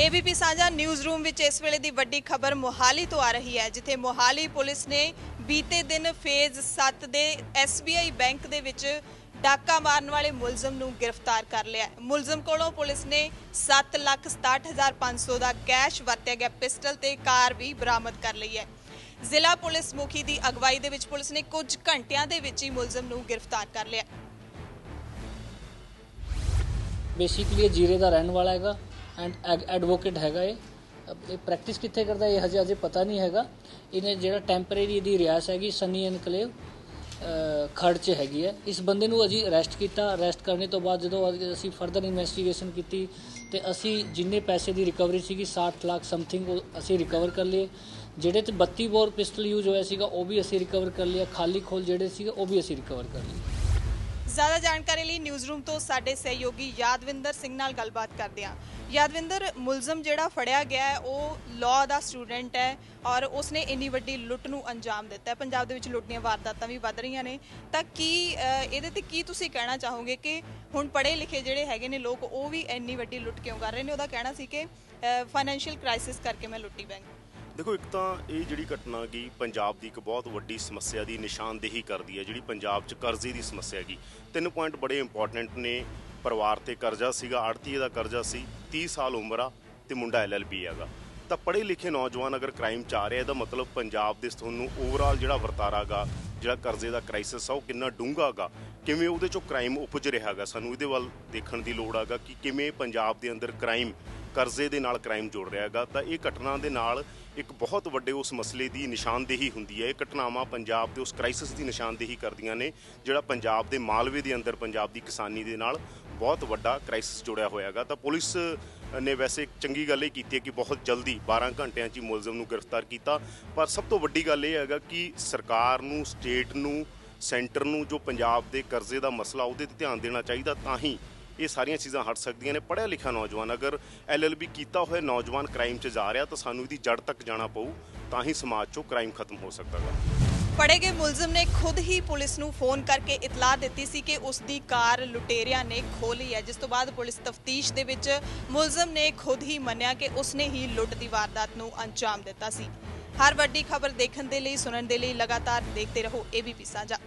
ABP ਸਾਂਝਾ news room ਵਿੱਚ ਇਸ ਵੇਲੇ ਦੀ ਵੱਡੀ ਖਬਰ ਮੋਹਾਲੀ ਤੋਂ ਆ ਰਹੀ ਹੈ, ਜਿੱਥੇ ਮੋਹਾਲੀ ਪੁਲਿਸ ਨੇ ਬੀਤੇ ਦਿਨ ਫੇਜ਼ 7 ਦੇ SBI ਬੈਂਕ ਦੇ ਵਿੱਚ ਡਾਕਾ ਮਾਰਨ ਵਾਲੇ ਮੁਲਜ਼ਮ ਨੂੰ ਗ੍ਰਿਫਤਾਰ ਕਰ ਲਿਆ ਮੁਲਜ਼ਮ ਕੋਲੋਂ ਪੁਲਿਸ ਨੇ 767500 ਦਾ ਕੈਸ਼ ਵਰਤਿਆ ਗਿਆ, ਪਿਸਟਲ ਤੇ ਕਾਰ ਵੀ ਬਰਾਮਦ ਕਰ ਲਈ ਹੈ। ਜ਼ਿਲ੍ਹਾ ਪੁਲਿਸ ਮੁਖੀ ਦੀ ਅਗਵਾਈ ਦੇ ਵਿੱਚ ਪੁਲਿਸ ਨੇ ਕੁਝ ਘੰਟਿਆਂ ਦੇ ਵਿੱਚ ਹੀ ਮੁਲਜ਼ਮ ਨੂੰ ਗ੍ਰਿਫਤਾਰ ਕਰ ਲਿਆ। ਬੇਸਿਕਲੀ ਜੀਰੇ ਦਾ ਰਹਿਣ ਵਾਲਾ ਹੈਗਾ। ਐਂਡ ਐਡਵੋਕੇਟ ਹੈਗਾ ਇਹ। ਇਹ ਪ੍ਰੈਕਟਿਸ ਕਿੱਥੇ ਕਰਦਾ ਇਹ ਹਜੇ ਅਜੇ ਪਤਾ ਨਹੀਂ ਹੈਗਾ। ਇਹਨੇ ਜਿਹੜਾ ਟੈਂਪਰੇਰੀ ਇਹਦੀ ਰਿਆਸ ਹੈਗੀ, ਸਨੀ ਐਨਕਲੇਵ ਖੜ ਚ ਹੈਗੀ ਹੈ। ਇਸ ਬੰਦੇ ਨੂੰ ਅਜੀ ਅਰੈਸਟ ਕੀਤਾ। ਅਰੈਸਟ ਕਰਨੇ ਤੋਂ ਬਾਅਦ ਜਦੋਂ ਅਸੀਂ ਫਰਦਰ ਇਨਵੈਸਟੀਗੇਸ਼ਨ ਕੀਤੀ ਤੇ ਅਸੀਂ ਜਿੰਨੇ ਪੈਸੇ ਦੀ ਰਿਕਵਰੀ ਸੀਗੀ 60 ਲੱਖ ਸਮਥਿੰਗ ਅਸੀਂ ਰਿਕਵਰ ਕਰ ਲਏ। ਜਿਹੜੇ ਤੇ 32 ਬੋਰ ਪਿਸਟਲ ਯੂਜ਼ ਹੋਇਆ ਸੀਗਾ, ਉਹ ਵੀ ਅਸੀਂ ਰਿਕਵਰ ਕਰ ਲਿਆ। ਖਾਲੀ ਖੋਲ ਜਿਹੜੇ ਸੀਗੇ, ਉਹ ਵੀ ਅਸੀਂ ਰਿਕਵਰ ਕਰ ਲਏ। ਜ਼ਿਆਦਾ ਜਾਣਕਾਰੀ ਲਈ ਨਿਊਜ਼ ਰੂਮ ਤੋਂ ਸਾਡੇ ਸਹਿਯੋਗੀ ਯਾਦਵਿੰਦਰ ਸਿੰਘ ਨਾਲ ਗੱਲਬਾਤ ਕਰਦੇ ਹਾਂ। ਯਾਦਵਿੰਦਰ, ਮੁਲਜ਼ਮ ਜਿਹੜਾ ਫੜਿਆ ਗਿਆ ਹੈ, ਉਹ ਲਾਅ ਦਾ ਸਟੂਡੈਂਟ ਹੈ ਔਰ ਉਸਨੇ ਇੰਨੀ ਵੱਡੀ ਲੁੱਟ ਨੂੰ ਅੰਜਾਮ ਦਿੱਤਾ ਹੈ। ਪੰਜਾਬ ਦੇ ਵਿੱਚ ਲੁੱਟ ਦੀਆਂ ਵਾਰਦਾਤਾਂ ਵੀ ਵੱਧ ਰਹੀਆਂ ਨੇ। ਤਾਂ ਕੀ ਇਹਦੇ ਤੇ ਕੀ ਤੁਸੀਂ ਕਹਿਣਾ ਚਾਹੋਗੇ ਕਿ ਹੁਣ ਪੜ੍ਹੇ ਲਿਖੇ ਜਿਹੜੇ ਹੈਗੇ ਨੇ ਲੋਕ, ਉਹ ਵੀ ਇੰਨੀ ਵੱਡੀ ਲੁੱਟ ਕਿਉਂ ਕਰ ਰਹੇ ਨੇ? ਉਹਦਾ ਕਹਿਣਾ ਸੀ ਕਿ ਫਾਈਨੈਂਸ਼ੀਅਲ ਕ੍ਰਾਈਸਿਸ ਕਰਕੇ ਮੈਂ ਲੁੱਟੀ ਬੈਂਕ ਦੇਖੋ, ਇੱਕ ਤਾਂ ਇਹ ਜਿਹੜੀ ਘਟਨਾ ਗਈ ਪੰਜਾਬ ਦੀ ਇੱਕ ਬਹੁਤ ਵੱਡੀ ਸਮੱਸਿਆ ਦੀ ਨਿਸ਼ਾਨਦੇਹੀ ਕਰਦੀ ਹੈ, ਜਿਹੜੀ ਪੰਜਾਬ 'ਚ ਕਰਜ਼ੇ ਦੀ ਸਮੱਸਿਆ ਹੈਗੀ। ਤਿੰਨ ਪੁਆਇੰਟ ਬੜੇ ਇੰਪੋਰਟੈਂਟ ਨੇ। ਪਰਿਵਾਰ ਤੇ ਕਰਜ਼ਾ ਸੀਗਾ ਆੜਤੀਏ ਦਾ ਕਰਜ਼ਾ ਸੀ 30 ਸਾਲ ਉਮਰ ਆ ਤੇ ਮੁੰਡਾ ਐਲਐਲਬੀ ਹੈਗਾ। ਤਾਂ ਪੜ੍ਹੇ ਲਿਖੇ ਨੌਜਵਾਨ ਅਗਰ ਕ੍ਰਾਈਮ 'ਚ ਆ ਰਿਹਾ, ਇਹਦਾ ਮਤਲਬ ਪੰਜਾਬ ਦੇ ਤੁਹਾਨੂੰ ਓਵਰਆਲ ਜਿਹੜਾ ਵਰਤਾਰਾਗਾ ਜਿਹੜਾ ਕਰਜ਼ੇ ਦਾ ਕ੍ਰਾਈਸਿਸ ਆ, ਉਹ ਕਿੰਨਾ ਡੂੰਘਾਗਾ ਕਿਵੇਂ ਉਹਦੇ 'ਚੋਂ ਕ੍ਰਾਈਮ ਉਪਜ ਰਿਹਾਗਾ ਸਾਨੂੰ ਇਹਦੇ ਵੱਲ ਦੇਖਣ ਦੀ ਲੋੜ ਹੈਗਾ ਕਿ ਕਿਵੇਂ ਪੰਜਾਬ ਦੇ ਅੰਦਰ ਕ੍ਰਾਈਮ ਕਰਜ਼ੇ ਦੇ ਨਾਲ ਕ੍ਰਾਈਮ ਜੁੜ ਰਿਹਾ ਹੈਗਾ, ਤਾਂ ਇਹ ਘਟਨਾ ਦੇ ਨਾਲ ਇੱਕ ਬਹੁਤ ਵੱਡੇ ਉਸ ਮਸਲੇ ਦੀ ਨਿਸ਼ਾਨਦੇਹੀ ਹੁੰਦੀ ਹੈ। ਇਹ ਘਟਨਾਵਾਂ ਪੰਜਾਬ ਦੇ ਉਸ ਕ੍ਰਾਈਸਿਸ ਦੀ ਨਿਸ਼ਾਨਦੇਹੀ ਕਰਦੀਆਂ ਨੇ, ਜਿਹੜਾ ਪੰਜਾਬ ਦੇ ਮਾਲਵੇ ਦੇ ਅੰਦਰ ਪੰਜਾਬ ਦੀ ਕਿਸਾਨੀ ਦੇ ਨਾਲ ਬਹੁਤ ਵੱਡਾ ਕ੍ਰਾਈਸਿਸ ਜੁੜਿਆ ਹੋਇਆ ਹੈਗਾ। ਤਾਂ ਪੁਲਿਸ ਨੇ ਵੈਸੇ ਚੰਗੀ ਗੱਲ ਇਹ ਕੀਤੀ ਹੈ ਕਿ ਬਹੁਤ ਜਲਦੀ 12 ਘੰਟਿਆਂ 'ਚ ਹੀ ਮੁਲਜ਼ਮ ਨੂੰ ਗ੍ਰਿਫਤਾਰ ਕੀਤਾ। ਪਰ ਸਭ ਤੋਂ ਵੱਡੀ ਗੱਲ ਇਹ ਹੈਗਾ ਕਿ ਸਰਕਾਰ ਨੂੰ, ਸਟੇਟ ਨੂੰ, ਸੈਂਟਰ ਨੂੰ ਜੋ ਪੰਜਾਬ ਦੇ ਕਰਜ਼ੇ ਦਾ ਮਸਲਾ ਉਹਦੇ ਤੇ ਧਿਆਨ ਦੇਣਾ ਚਾਹੀਦਾ, ਤਾਂ ਹੀ ਇਹ ਸਾਰੀਆਂ ਚੀਜ਼ਾਂ ਹਟ ਸਕਦੀਆਂ ਨੇ। ਪੜ੍ਹਿਆ ਲਿਖਿਆ ਨੌਜਵਾਨ, ਅਗਰ ਐਲਐਲਬੀ ਕੀਤਾ ਹੋਇਆ ਨੌਜਵਾਨ ਕ੍ਰਾਈਮ 'ਚ ਜਾ ਰਿਹਾ ਤਾਂ ਸਾਨੂੰ ਇਹਦੀ ਜੜ ਤੱਕ ਜਾਣਾ ਪਊ, ਤਾਂ ਹੀ ਸਮਾਜ 'ਚੋਂ ਕ੍ਰਾਈਮ ਖਤਮ ਹੋ ਸਕਦਾ ਹੈ ਫੜੇ ਗਏ ਮੁਲਜ਼ਮ ਨੇ ਖੁਦ ਹੀ ਪੁਲਿਸ ਨੂੰ ਫੋਨ ਕਰਕੇ ਇਤਲਾਹ ਦਿੱਤੀ ਸੀ ਕਿ ਉਸ ਦੀ ਕਾਰ ਲੁਟੇਰਿਆਂ ਨੇ ਖੋਹ ਹੈ, ਜਿਸ ਤੋਂ ਬਾਅਦ ਪੁਲਿਸ ਤਫਤੀਸ਼ ਦੇ ਵਿੱਚ ਮੁਲਜ਼ਮ ਨੇ ਖੁਦ ਹੀ ਮੰਨਿਆ ਕਿ ਉਸਨੇ ਹੀ ਲੁੱਟ ਦੀ ਵਾਰਦਾਤ ਨੂੰ ਅੰਜਾਮ ਦਿੱਤਾ ਸੀ। ਹਰ ਵੱਡੀ ਖਬਰ ਦੇਖਣ ਦੇ ਲਈ, ਸੁਣਨ ਦੇ ਲਈ ਲਗਾਤਾਰ ਦੇਖਦੇ ਰਹੋ ਏਬੀਪੀ ਸਾਂਝਾ।